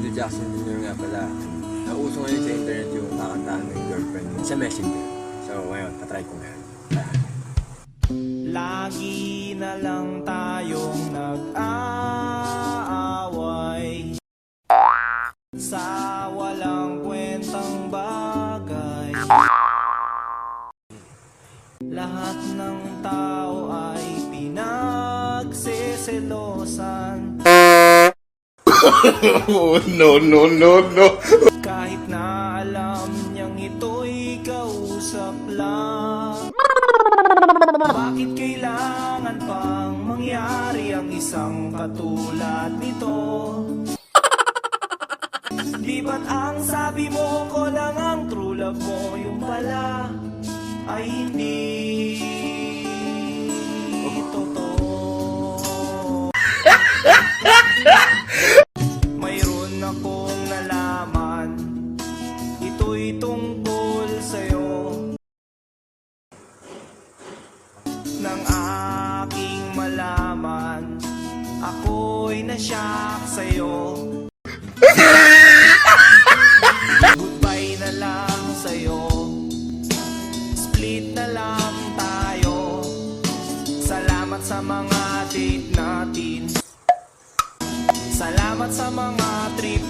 Michael Jackson Jr. nga pala. Nauso ngayon sa internet yung kakantahan yung girlfriend mo sa messenger. So ngayon, patry ko ngayon. Lagi na lang tayong nag-aaway Sa walang kwentang bagay Lahat ng tao ay pinagseselosan Oh, no, no, no, no. Kahit na alam niyang ito'y kausap lang Bakit kailangan pang mangyari ang isang katulad nito? Di ba't ang sabi mo ko lang ang true love mo Yung pala ay hindi Ito'y tungkol sa'yo. Nang aking malaman Ako'y nasyak sa'yo. Goodbye na lang sa'yo. Split na lang tayo. Salamat sa mga date natin. Salamat sa mga trip